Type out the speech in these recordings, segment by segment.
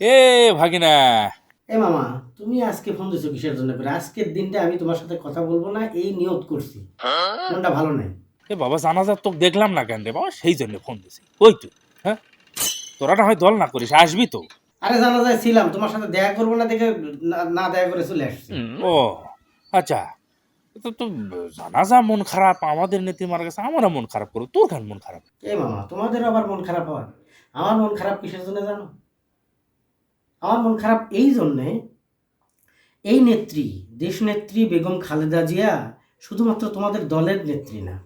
এ ভাগিনা। এ মামা তুমি আজকে ফোন দিছো কিসের জন্য করে? আজকের দিনটা আমি তোমার সাথে কথা বলব না এই নিয়ত করছি। মনটা ভালো নাই। এ বাবা জানাজার তোকে দেখলাম না কেন রে বাবা? সেই জন্য ফোন দিছি ওই হ্যাঁ? তোরা না হয় দল না করিস আসবি তো। আরে জানা যায় ছিলাম তোমার সাথে দেখা করব না দেখে না- দেখা করে চলে আসছি। ও আচ্ছা। তো তো জানাজা মন খারাপ আমাদের নেত্রী মারা গেছে আমারও মন খারাপ করো তোর কেন মন খারাপ? এ মামা তোমাদের আবার মন খারাপ হয়। আমার মন খারাপ কিসের জন্য জানো? আমার মন খারাপ এই জন্যে এই নেত্রী দেশনেত্রী বেগম খালেদা জিয়া শুধুমাত্র তোমাদের দলের নেত্রী না,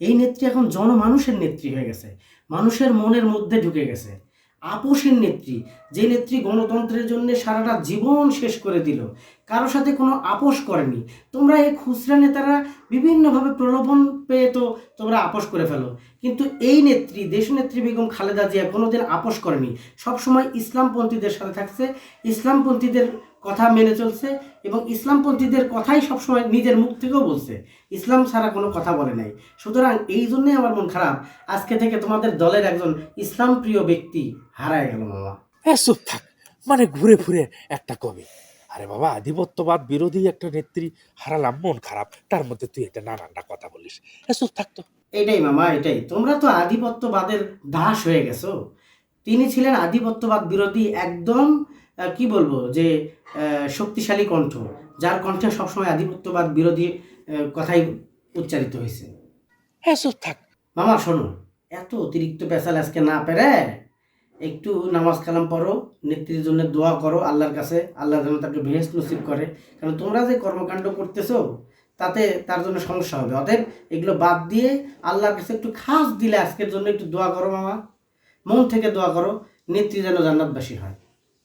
এই নেত্রী এখন জনমানুষের নেত্রী হয়ে গেছে, মানুষের মনের মধ্যে ঢুকে গেছে। আপোষের নেত্রী, যে নেত্রী গণতন্ত্রের জন্য সারাটা জীবন শেষ করে দিল কারোর সাথে কোনো আপোষ করেনি। তোমরা এই খুচরা নেতারা বিভিন্নভাবে প্রলোভন পেয়ে তো তোমরা আপোষ করে ফেলো। কিন্তু এই নেত্রী দেশনেত্রী বেগম খালেদা জিয়া কোনোদিন আপোষ করেনি। সবসময় ইসলামপন্থীদের সাথে থাকছে, ইসলামপন্থীদের কথা মেনে চলছে এবং ইসলামপন্থীদের কথাই সবসময় নিজের মুখ থেকেও বলছে। ইসলাম ছাড়া কোনো কথা বলে নাই। সুতরাং এই জন্যই আমার মন খারাপ। আজকে থেকে তোমাদের দলের একজন ইসলাম প্রিয় ব্যক্তি হারায় গেল মামা। থাক। মানে ঘুরে ফিরে একটা কবি। আরে বাবা আধিপত্যবাদ বিরোধী একটা নেত্রী হারালাম মন খারাপ। তার মধ্যে তুই একটা নানানটা কথা বলিস। চুপ থাক তো। এটাই মামা এটাই। তোমরা তো আধিপত্যবাদের দাস হয়ে গেছো। তিনি ছিলেন আধিপত্যবাদ বিরোধী একদম কি বলব যে শক্তিশালী কণ্ঠ যার কণ্ঠে সবসময় আধিপত্যবাদ বিরোধী কথাই উচ্চারিত হয়েছে। এ চুপ থাক। মামা শোনো এত অতিরিক্ত পেশাল আজকে না পেরে একটু নামাজ কালাম পড়ো, নেত্রীর জন্য দোয়া করো, আল্লাহর কাছে, আল্লাহ যেন তাকে বেহেস নসিব করে। কারণ তোমরা যে কর্মকাণ্ড করতেছো, তাতে তার জন্য সমস্যা হবে। অতএব এগুলো বাদ দিয়ে আল্লাহর কাছে একটু খাস দিলে আজকের জন্য একটু দোয়া করো মামা। মন থেকে দোয়া করো, নেত্রী যেন জান্নাতবাসী হয়।